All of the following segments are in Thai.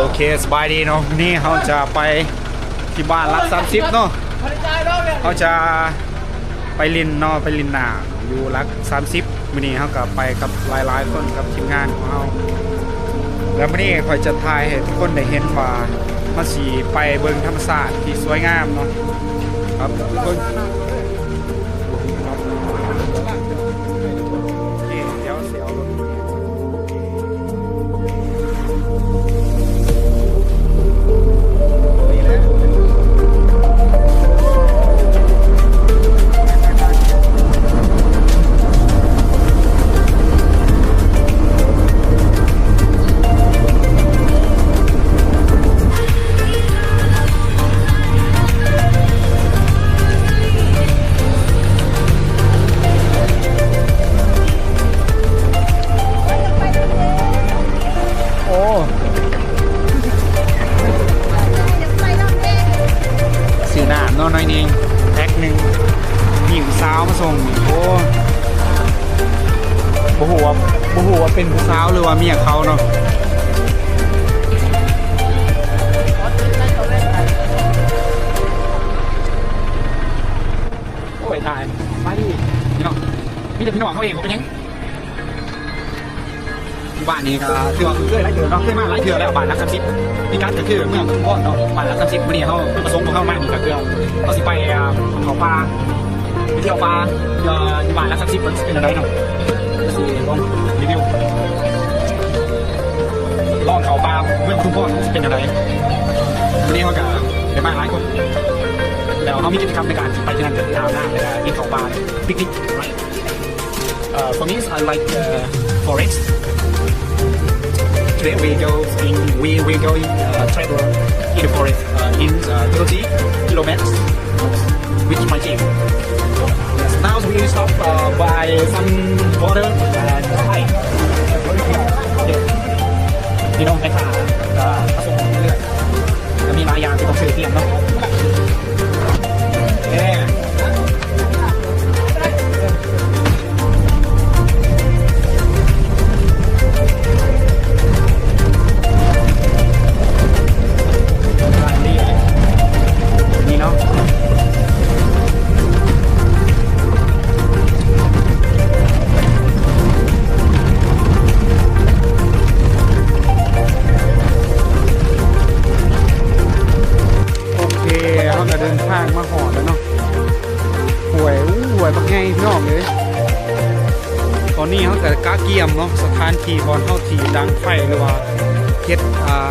โอเคสบายดีเนาะนี่เขาจะไปที่บ้านรักสามสิบเนาะเขาจะไปลินเนาะไปลินนาอยู่รักสามสิบวันนี้เขาก็ไปกับหลายๆคนกับทีมงานของเขาแล้ววันนี้คอยจะทายให้ทุกคนได้เห็นว่าเขาสีไปเบิงธรรมศาสตร์ที่สวยงามเนาะครับทุกคน สาวหรือว่าเมียเขาเนาะโอ้ยถ่ายมาดิพี่น้องมีแต่พี่น้องเขาเองผมเป็นยังบ้านนี้ก็คือว่าเคยหลายเถื่อเนาะเคยมาหลายเถื่อแล้วบ้านรักสามสิบมีการเกิดขึ้นเมื่อก่อนเนาะบ้านรักสามสิบวันนี้เขาเพิ่งประสงค์ของเขามากนี่ก็คือเขาสิไปเขาปลาไปเที่ยวปลาเอ่อที่บ้านรักสามสิบมันเป็นอะไรเนาะ ลองรีวิวลองเขาปลาเมื่อคุณพ่อจะเป็นอะไรวันนี้เขาก็ไปมาหลายคน แล้วเขามีกิจกรรมในการไปที่นั่นกันดาวหน้าในการกินของปลาปิกนิก right uh, for me I like uh, forest Today we go in we we go in uh, travel in the forest uh, in uh, 30 kilometers with my team. now we stop uh, by some water and hi. You know, that's uh, uh าะสถานที่บอลเข้าที่ดังไฟหรือว่าเฮ็ดอ่า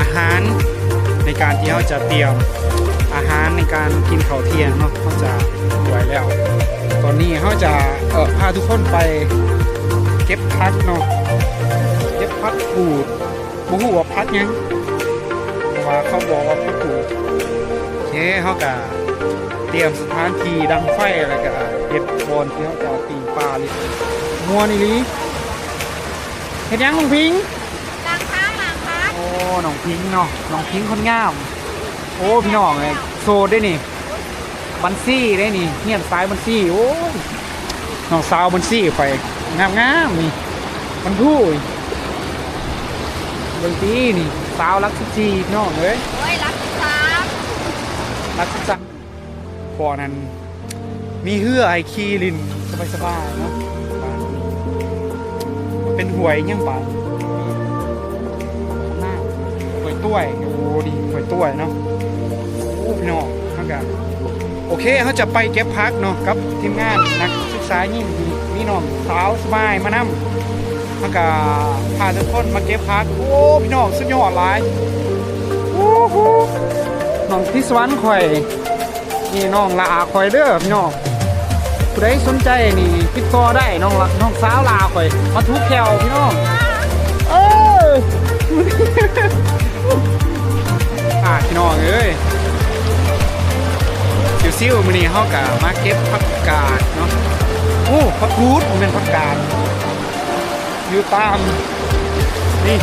อาหารในการที่เขาจะเตรียมอาหารในการกินข้าวเที่ยงเนาะเขาจะไว้แล้ว ตอนนี้เขาจะเออพาทุกคนไปเก็บพักเนาะเก็บพักกูดบ่ฮู้ว่าพักยังเพราะว่าเขาบอกว่าพักกูดโอเคเขาก็เตรียมสถานที่ดังไฟแล้วก็เก็บบอลที่เขาจะเอตีปลาเลย มัวนี่ลีเห็นยังลุงพิงล้างค้างล้างค้างโอ้น้องพิงค์เนาะน้องพิงค์คนงาม โอ้พี่น้องเลยโซดได้นี่บันซี่ได้นี่เงียบซ้ายบันซี่โอ้ยน้องสาวบันซี่ไปงามงามๆนี่มันพูดเบางทีนี่สาวรักสิบจีพี่น้องเลยโอ้ยรักสามรักสิบจังพอนั้นมีเหือไอคีลินสบายๆเนาะ เป็นหวยยังบานหน้าหวยต้วยโอ้ดีหวยต้วยเนาะโอ้พี่น้องเขาก็โอเคเขาจะไปเก็บพักเนาะกับทีมงานนักศึกษายิ่งดีมีน้องสาวสบายมานำเขาก็พาทุกคนมาเก็บพักโอ้พี่น้องสุดยอดหลายโอ้โหน้องพิสวรรค์ข่อยนี่น้องลาข่อยเด้อพี่น้อง ผู้ใดสนใจนี่ติดต่อได้น้องละน้องสาวลาข่อยมาทุกแถวพี่น้องเอออ่าพี่น้องเอ้ยซิวๆมื้อนี้เฮากะมาเก็บผักกาดเนาะโอ้ผักกูดมันเป็นผักกาดอยู่ตามนี่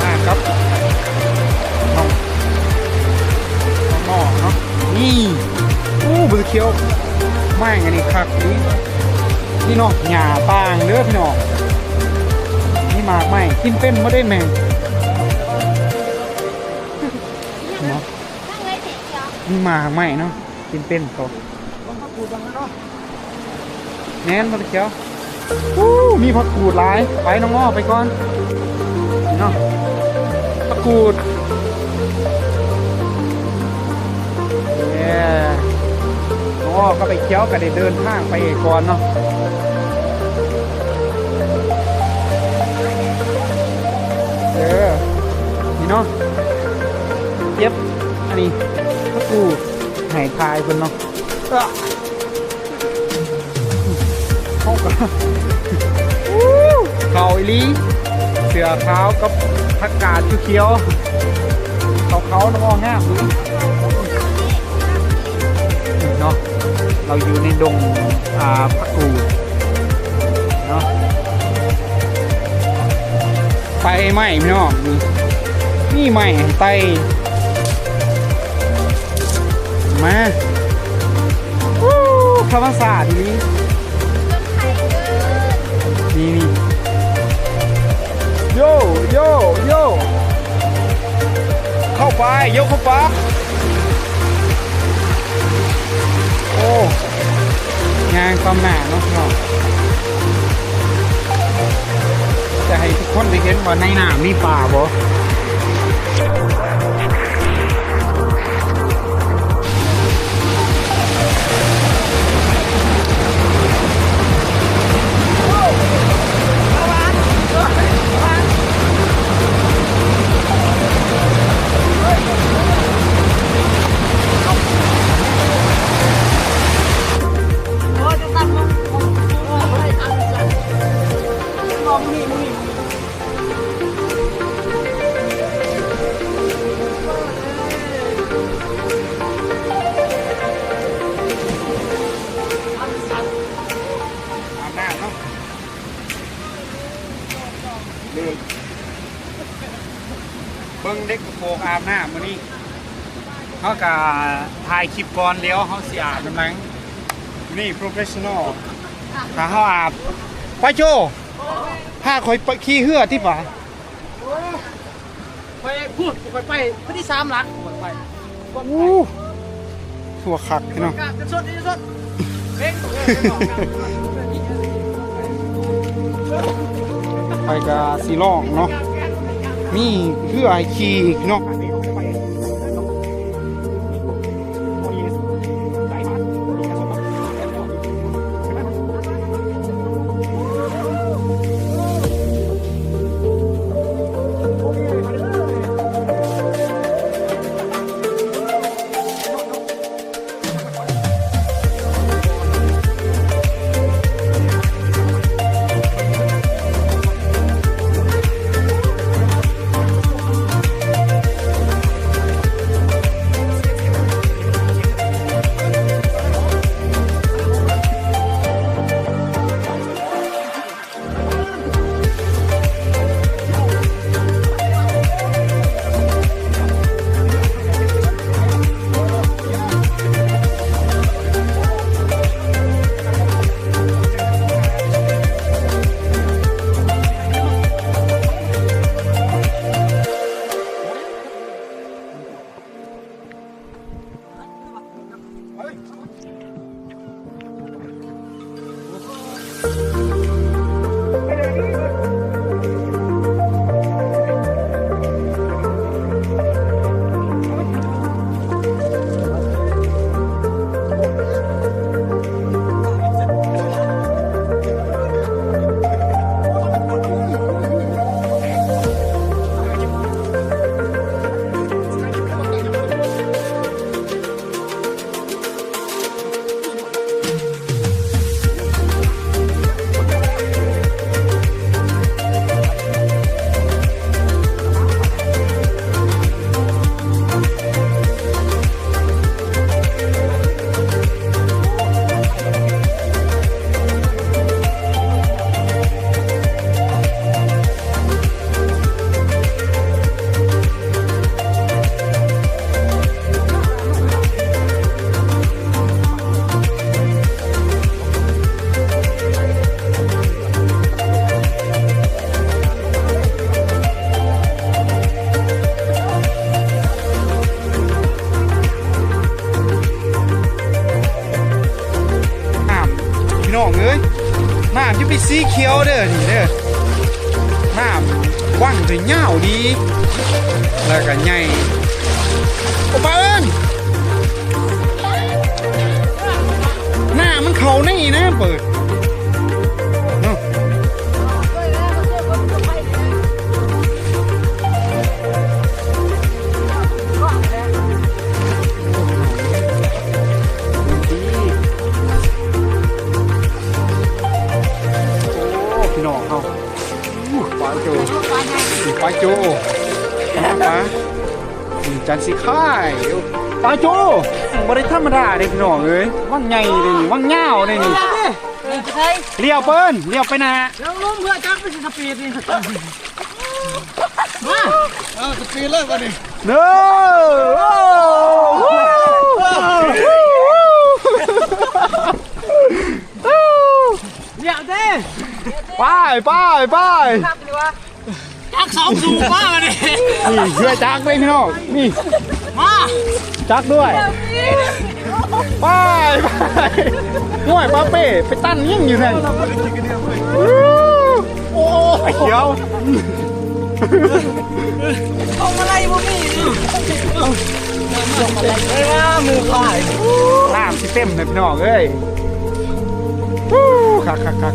อ่าครับน้องน้องเนาะนี่โอ้เบือเขียว แม่งอันนี้คักนี่นี่เนาะหญ้าต่างเด้อพี่น้องมีหมากไหมกินเป็นไม่ได้แมงเนาะนั่งเลยเสียเดียวมีหมากไหมเนาะกินเป็นเขาแน่นมาตะเกียวอู้มีผักกูดหลาย ไปน้องอ้อไปก่อนนี่เนาะผักกูดเย้น้องอ้อ ก็ไปเคี้ยวก็ได้เดินทางไปก่อนเนาะเออนี่เนาะเย็บอันนี้พระกูหายทายเพิ่นเนาะเอ้อเข้ากันเขาอีลีเสือขากับผักกาดเขียวเขาเขาน้องงามดู เราอยู่ในดงอาพักกูดเนาะไฟไหม้พี่น้องนี่ไหม้ไตมาวู้ธรรมศาสตร์นี่จนไข่เกินนี่นี่โยโยโยเข้าไปโยเข้าไป ความหนาเนาะพี่น้องจะให้ทุกคนได้เห็นว่าในหน้ำมีป่าบ่ เบิ้งเด็กกระโปรงอาบน้ำมื้อนี้เขากะถ่ายคลิปก่อนเลี้ยวเขาสิอาบน้ำหลังนี่ professional ถ้าเขาอาบไปโจพาคอยไปขี้เหือที่ป่ะไปพูดไปไปพอดีสามหลักไปอู้หัวขักพี่น้องกะจะสดจะสดเพ่งไปกับสีลองเนาะ มีคือไอคีอีกเนาะ สีเขียวเด้อนี่เด้อน้ำกว้างถึงยาวดี แล้วก็ใหญ่โอ้ป้าเอินหน้ามันเขานี่นะเปิด สิค่ายปลาโจบริธรรมดาเด็พี่น้องเอ้ยว่างไงเลยนี่ว่างเงาเลยนี่เฮ้ยเลี้ยวเปิ้นเลี้ยวไปหนาเดี๋ยวล้มเพื่อจักไปสิสปีดนี่มาเออสปีดเลยวันนี้เด้อเดี๋ยวเด้ไปไปไป จักสองสูงมาวันนี้นี่เชื่อจักเลยพี่น้องนี่มาจักด้วยไปไปห่วยป้าเป้ไปตั้นยิ่งอยู่ไงโอ้ไอ้เขียวทำอะไรบ่มีเฮ้ยว่ามือพายน้ำที่เต็มเลยพี่น้องเอ้ยฮู้คักคักคัก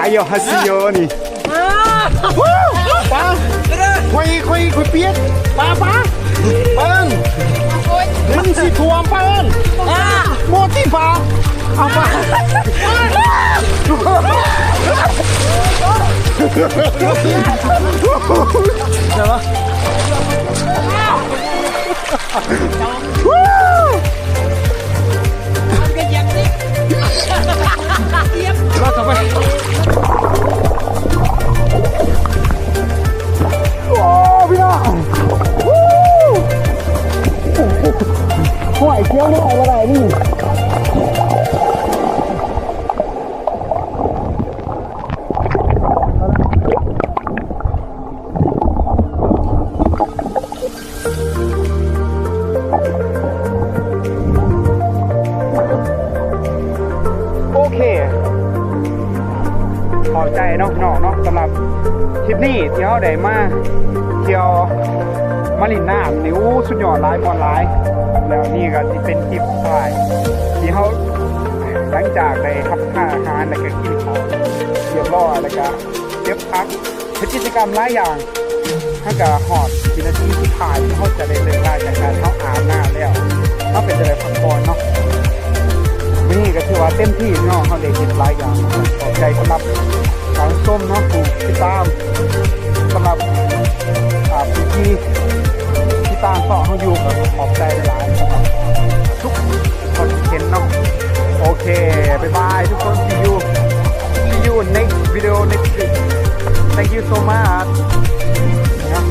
อายอฮัสซิโยนี่มาว้าวป้าคุยคุยคุยเปียกป้าป้าเปิ้ลมันสิทวมเปิ้ลอ่าโมที่ฟ้าเอาไปเดี๋ยววู้ก็ยังนี่รอดต่อไป ขอบใจเนาะน้องเนาะสำหรับคลิปนี้ที่เขาได้มาเที่ยวมาลินน้ำนี่อู้สุดยอดหลายมอนหลาย แล้วนี่ก็ที่เป็นคลิปถ่ายที่เขาหลังจากได้ทับค่าอาหารแล้วก็กินข้าวเรียบร้อยแล้วก็เก็บพักกิจกรรมหลายอย่างถ้ากับหอดวินาทีที่ถ่ายที่เขาจะได้เลิกลาจากการเขาอาบน้ำแล้วเขาเป็นจะได้พักผ่อนเนาะนี่ก็ถือว่าเต็มที่เนาะเขาได้เห็นหลายอย่างขอบใจสำหรับ ชมเนาะผู้ติดตามสำหรับผู้ที่ที่ตามต่อนเขาอยู่กับขอบใจหลายนะครับทุกคนเห็นเนาะโอเคบ๊ายบายทุกคน see you see you next video next week thank you so much นะ